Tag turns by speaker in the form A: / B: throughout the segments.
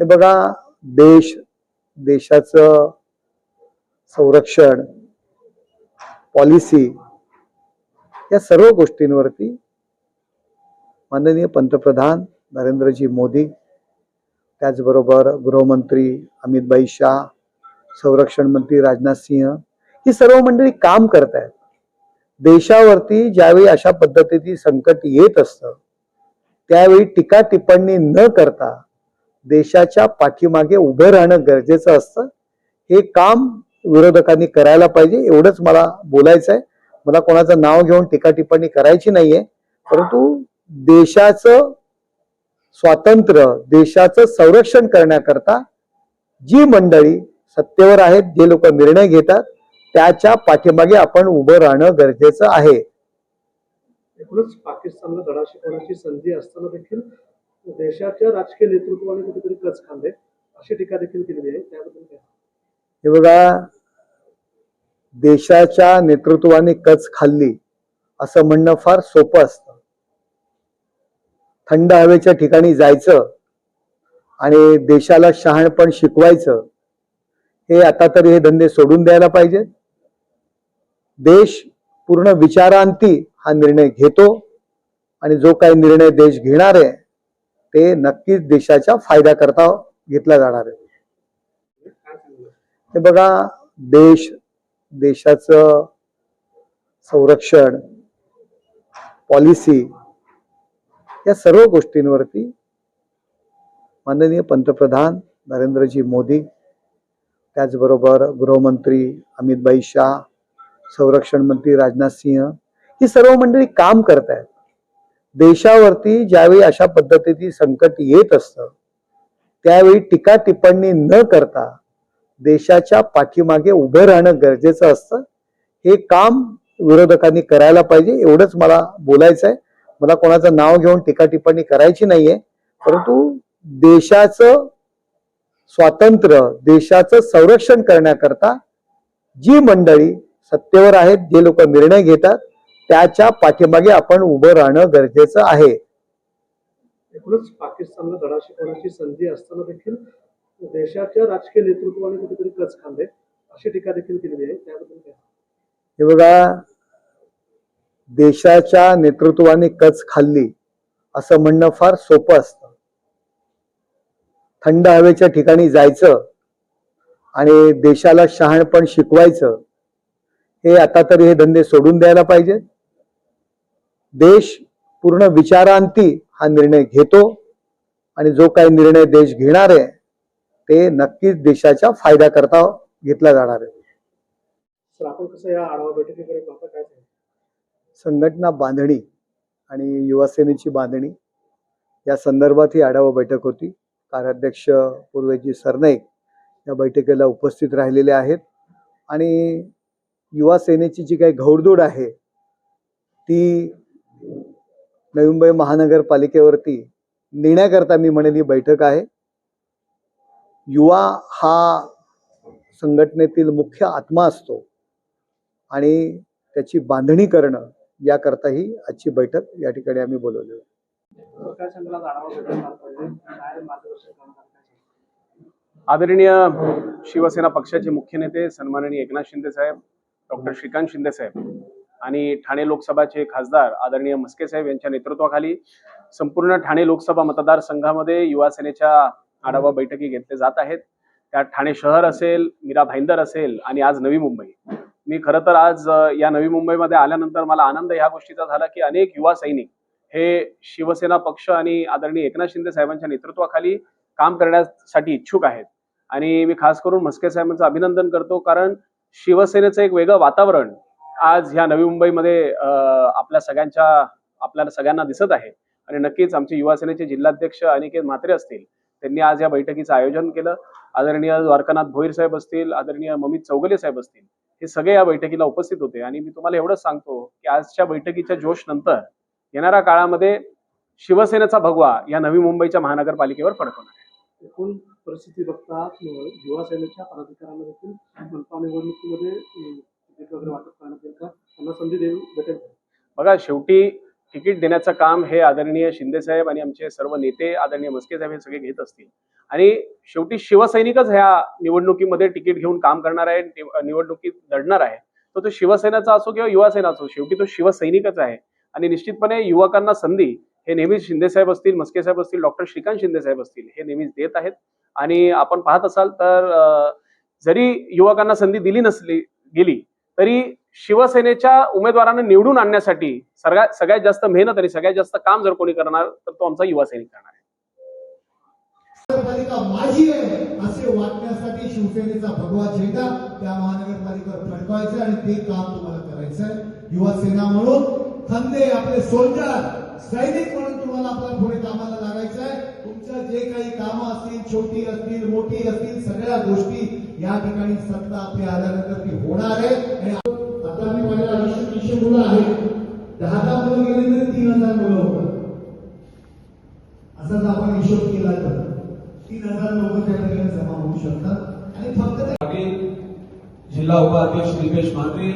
A: हे बघा देश देशाचं संरक्षण पॉलिसी या सर्व गोष्टींवरती माननीय पंतप्रधान नरेंद्रजी मोदी त्याचबरोबर गृहमंत्री अमितभाई शाह संरक्षण मंत्री राजनाथ सिंह ही सर्व मंडळी काम करत आहेत. देशावरती ज्यावेळी अशा पद्धतीची संकट येत असतं त्यावेळी टीका टिप्पणी न करता देशाच्या पाठीमागे उभं राहणं गरजेचं असतं. हे काम विरोधकांनी करायला पाहिजे एवढंच मला बोलायचं आहे मला कोणाचं नाव घेऊन टीका टिप्पणी करायची नाहीये परंतु देशाचं स्वातंत्र्य देशाचं संरक्षण करण्याकरता जी मंडळी सत्तेवर आहेत जे लोक निर्णय घेतात त्याच्या पाठीमागे आपण उभं राहणं गरजेचं आहे.
B: एकूणच पाकिस्तानला धडा शिकवण्याची संधी असताना देखील देशाच्या राजकीय नेतृत्वाने कुठेतरी कच खाल्ले. अशी टीका देखील केलेली आहे. त्याबद्दल काय?
A: हे बघा देशाच्या नेतृत्वाने कच खाल्ली असं म्हणणं फार सोपं असतं. थंड हवेच्या ठिकाणी जायचं आणि देशाला शहाणपण शिकवायचं हे आता तरी हे धंदे सोडून द्यायला पाहिजेत. देश पूर्ण विचारांती हा निर्णय घेतो आणि जो काही निर्णय देश घेणार आहे ते नक्कीच देशाच्या फायद्याकरता घेतला जाणार आहे. हे बघा देश देशाचं संरक्षण पॉलिसी या सर्व गोष्टींवरती माननीय पंतप्रधान नरेंद्रजी मोदी त्याचबरोबर गृहमंत्री अमितभाई शाह संरक्षण मंत्री राजनाथ सिंह ही सर्व मंडळी काम करत आहेत देशावरती ज्यावेळी अशा पद्धतीची संकट येत असतं त्यावेळी टीका टिप्पणी न करता देशाच्या पाठीमागे उभं राहणं गरजेचं असतं. हे काम विरोधकांनी करायला पाहिजे एवढंच मला बोलायचं आहे मला कोणाचं नाव घेऊन टीका टिप्पणी करायची नाहीये परंतु देशाचं स्वातंत्र्य देशाचं संरक्षण करण्याकरता जी मंडळी सत्तेवर आहेत जे लोक निर्णय घेतात त्याच्या पाठीमागे आपण उभं राहणं गरजेचं आहे.
B: एकूणच पाकिस्तानला धडा शिकवण्याची संधी असताना देखील देशाच्या राजकीय नेतृत्वाने कुठेतरी कच खाल्ले. अशी टीका देखील केलेली आहे. त्याबद्दल काय?
A: हे बघा देशाच्या नेतृत्वाने कच खाल्ली असं म्हणणं फार सोपं असतं. थंड हवेच्या ठिकाणी जायचं आणि देशाला शहाणपण शिकवायचं हे आता तरी हे धंदे सोडून द्यायला पाहिजेत. देश पूर्ण विचारांती हा निर्णय घेतो आणि जो काही निर्णय देश घेणार आहे ते नक्कीच देशाच्या फायद्याकरता घेतला जाणार आहे? संघटना बांधणी आणि युवा सेनेची बांधणी या संदर्भात ही आढावा बैठक होती. कार्याध्यक्ष पूर्वेजी सरनाईक या बैठकीला उपस्थित राहिलेले आहेत. आणि युवा सेनेची जी काही घौडदौड आहे ती नवी मुंबई महानगरपालिकेवरती नेण्याकरता मी म्हणेन ही बैठक आहे. युवा हा संघटनेतील मुख्य आत्मा असतो आणि त्याची बांधणी करणं याकरता ही आजची बैठक या ठिकाणी आम्ही बोलवली
C: आदरणीय शिवसेना पक्षाचे मुख्य नेते सन्माननीय एकनाथ शिंदे साहेब डॉक्टर श्रीकांत शिंदे साहेब आणि ठाणे लोकसभाचे खासदार आदरणीय मस्के साहेब यांच्या नेतृत्वाखाली संपूर्ण ठाणे लोकसभा मतदारसंघामध्ये युवा सेनेच्या आढावा बैठकी घेतल्या जात आहेत. त्यात ठाणे शहर असेल मीरा भाईंदर असेल आणि आज नवी मुंबई. मी खरं तर आज या नवी मुंबईमध्ये आल्यानंतर मला आनंद ह्या गोष्टीचा झाला की अनेक युवा सैनिक हे शिवसेना पक्ष आणि आदरणीय एकनाथ शिंदे साहेबांच्या नेतृत्वाखाली काम करण्यासाठी इच्छुक आहेत. आणि मी खास करून म्हस्के साहेबांचं अभिनंदन करतो कारण शिवसेनेचं एक वेगळं वातावरण आज ह्या नवी मुंबईमध्ये आपल्या सगळ्यांच्या आपल्याला सगळ्यांना दिसत आहे. आणि नक्कीच आमचे युवासेनेचे जिल्हाध्यक्ष अनिकेत म्हात्रे असतील त्यांनी आज या बैठकीचं आयोजन केलं. आदरणीय द्वारकानाथ भोईर साहेब असतील आदरणीय ममित चौगले साहेब असतील हे सगळे या बैठकीला उपस्थित होते. आणि मी तुम्हाला एवढंच सांगतो की आजच्या बैठकीच्या जोश नंतर येणाऱ्या काळामध्ये शिवसेनेचा भगवा या नवी मुंबईच्या महानगरपालिकेवर फडकवणार आहे
B: एकूण परिस्थिती बघता युवासेनेच्या पदाधिकाऱ्यांना देखील मनपा निवडणुकीमध्ये तिकीट वगैरे वाटप करण्यात येईल का? त्यांना संधी देऊ भेटेल
C: बघा शेवटी तिकीट देण्याचं काम हे आदरणीय शिंदे साहेब आणि आमचे सर्व नेते आदरणीय मस्के साहेब हे सगळे घेत असतील. आणि शेवटी शिवसैनिकच ह्या निवडणुकीमध्ये तिकीट घेऊन काम करणार आहे निवडणुकीत लढणार आहे. तर तो शिवसेनेचा असो किंवा युवासेना असो शेवटी तो शिवसैनिकच आहे. आणि निश्चितपणे युवकांना संधी हे नेहमीच शिंदे साहेब असतील मस्के साहेब असतील डॉक्टर श्रीकांत शिंदे साहेब असतील हे नेहमीच देत आहेत. आणि आपण पाहत असाल तर जरी युवकांना संधी दिली नसली गेली तरी शिवसेनेच्या उमेदवारांना निवडून आणण्यासाठी सगळ्यात सगळ्यात जास्त मेहनत आणि सगळ्यात जास्त काम जर कोणी करणार तर तो आमचा युवा सैनिक करणार आहे.
A: महानगरपालिका माझी आहे असे वाटण्यासाठी शिवसेनेचा भगवा झेंडा त्या महानगरपालिकेवर फडकवायचा आणि ते काम तुम्हाला करायचं आहे. युवा सेना म्हणून खंदे आपले सोल्जर सैनिक म्हणून तुम्हाला आपल्या पुढे कामाला लागायचं आहे. तुमच्या जे काही कामं असतील छोटी असतील मोठी असतील सगळ्या गोष्टी या ठिकाणी सत्ता आपली आल्यानंतर ती होणार आहे. आणि आता मी माझ्या आयुष्यात तीनशे मुलं आहेत दहा दहा मुलं गेले तरी तीन हजार मुलं होतात. असा जर आपण हिशोब केला तर तीन हजार लोक त्या ठिकाणी जमा होऊ शकतात. आणि फक्त
D: जिल्हा उपाध्यक्ष दीपेश म्हात्रे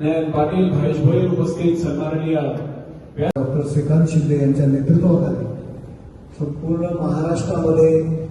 D: नयन पाटील महेश भोईर उपस्थित सन्माननीय
A: डॉक्टर श्रीकांत शिंदे यांच्या नेतृत्वाखाली संपूर्ण महाराष्ट्रामध्ये